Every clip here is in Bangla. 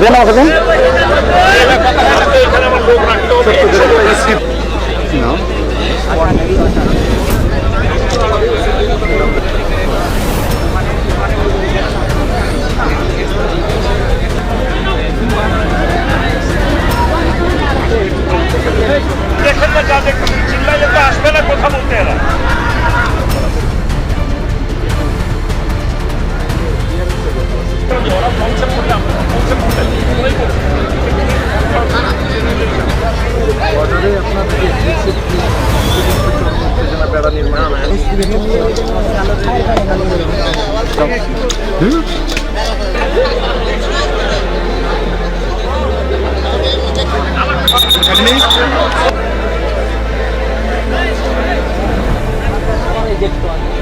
দেন আমাকে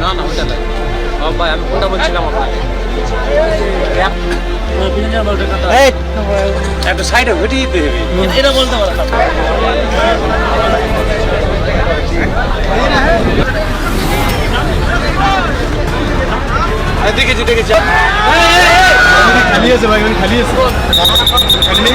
না না ওটা নাই ভাই আমি কোনটা বলছিলাম আপনাকে। একটু সাইডে ঘুরিয়ে দিতে হবে। এটা বলতে পারো দেখেছি খালি আছে ভাই খালি আছে খালি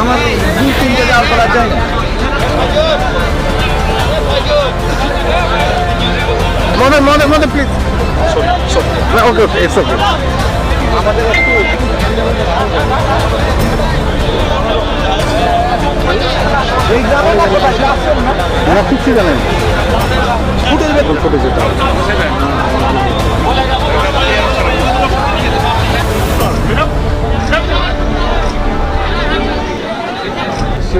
আমার দুই তিনটে যায় না মনে মনে মনে please okay okay it's okay আমাদের একটু না কিছু জানেন ফুটেজ বেতন ফুটেজ এটা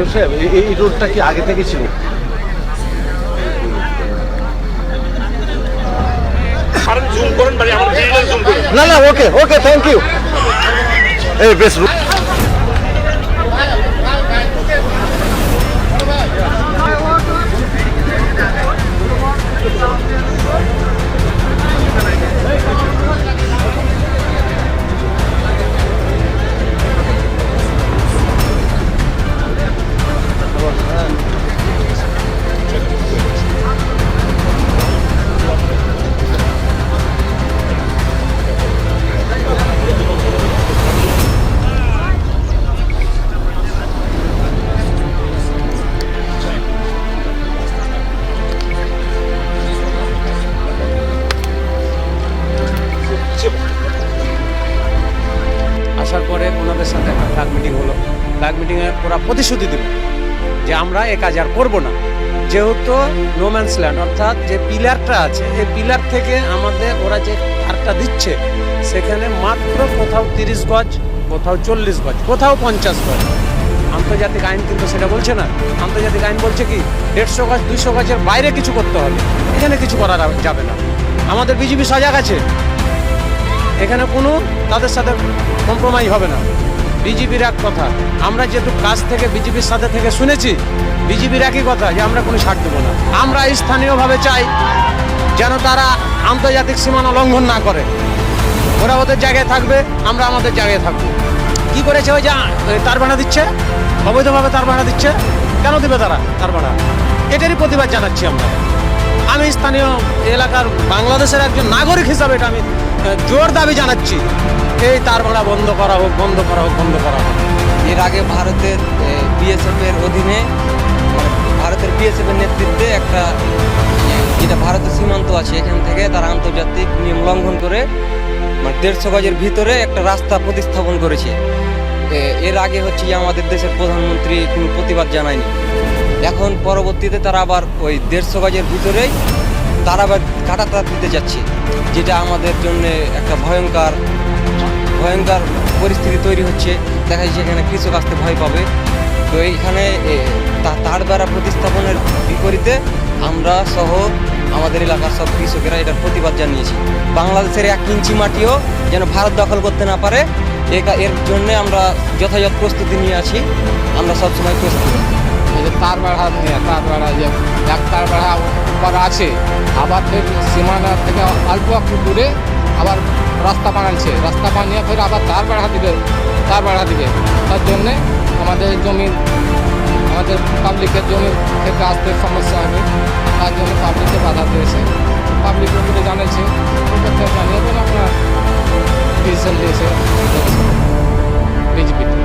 সাহেব এই- এই রোডটা কি আগে থেকে ছিল? না না ওকে ওকে থ্যাংক ইউ এই বেশ আসার পরে ওনাদের সাথে একটা ফ্ল্যাগ মিটিং হলো। ফ্ল্যাগ মিটিংয়ে ওরা প্রতিশ্রুতি দিল যে আমরা এ কাজ আর করব না। যেহেতু নোম্যান্স ল্যান্ড অর্থাৎ যে পিলারটা আছে, এই পিলার থেকে আমাদের ওরা যে ধারটা দিচ্ছে, সেখানে মাত্র কোথাও তিরিশ গজ, কোথাও চল্লিশ গজ, কোথাও পঞ্চাশ গজ। আন্তর্জাতিক আইন কিন্তু সেটা বলছে না। আন্তর্জাতিক আইন বলছে কি, দেড়শো গজ, দুইশো গজের বাইরে কিছু করতে হবে। এখানে কিছু করা যাবে না। আমাদের বিজেপি সজাগ আছে। এখানে কোনো তাদের সাথে কম্প্রোমাইজ হবে না। বিজেপির এক কথা, আমরা যেহেতু কাজ থেকে বিজেপির সাথে থেকে শুনেছি, বিজেপির একই কথা যে আমরা কোনো ছাড় দেবো না। আমরা স্থানীয়ভাবে চাই যেন তারা আন্তর্জাতিক সীমানা লঙ্ঘন না করে। ওরা ওদের জায়গায় থাকবে, আমরা আমাদের জায়গায় থাকব। কি করেছে ওই যে তার ভাড়া দিচ্ছে? অবৈধভাবে তার ভাড়া দিচ্ছে? কেন দিবে তারা তার ভাড়া এটারই প্রতিবাদ জানাচ্ছি আমরা। আমি স্থানীয় এলাকার বাংলাদেশের একজন নাগরিক হিসাবে এটা আমি জোর দাবি জানাচ্ছি। এই তার ভাড়া বন্ধ করা হোক, বন্ধ করা হোক, বন্ধ করা হোক। এর আগে ভারতের বিএসএফ এর অধীনে, ভারতের বিএসএফ এর নেতৃত্বে একটা, যেটা ভারতের সীমান্ত আছে, এখান থেকে তারা আন্তর্জাতিক নিয়ম লঙ্ঘন করে মানে দেড়শো গজের ভিতরে একটা রাস্তা প্রতিস্থাপন করেছে। এর আগে হচ্ছে যে আমাদের দেশের প্রধানমন্ত্রী কোনো প্রতিবাদ জানায়নি। এখন পরবর্তীতে তারা আবার ওই দেড়শো গজের ভিতরেই তারা আবার কাটাতার দিতে যাচ্ছে, যেটা আমাদের জন্য একটা ভয়ঙ্কর ভয়ঙ্কর পরিস্থিতি তৈরি হচ্ছে। দেখা যাচ্ছে এখানে কৃষক আসতে ভয় পাবে। তো এইখানে তার বেড়া প্রতিস্থাপনের বিপরীতে আমরা সহ আমাদের এলাকার সব কৃষকেরা এটার প্রতিবাদ জানিয়েছি। বাংলাদেশের এক ইঞ্চি মাটিও যেন ভারত দখল করতে না পারে এর জন্য আমরা যথাযথ প্রস্তুতি নিয়ে আছি। আমরা সবসময় প্রস্তুত। তার বাড়া নিয়ে, তার বেড়া যে, এক তার বেড়া উপর আছে। আবার ফের সীমানা থেকে অল্প একটু দূরে আবার রাস্তা বানাচ্ছে। রাস্তা বানিয়ে ফের আবার তার বাড়া দিবে তার বাড়া দিবে তার জন্যে আমাদের জমি আমাদের পাবলিকের জমি ক্ষেত্রে আসতে সমস্যা হবে। তার জন্য পাবলিককে বাধা দিয়েছে। পাবলিক উপরে জানিয়েছে থেকে জানিয়ে দেন আপনার ডিসিশন দিয়েছে। বিজেপিতে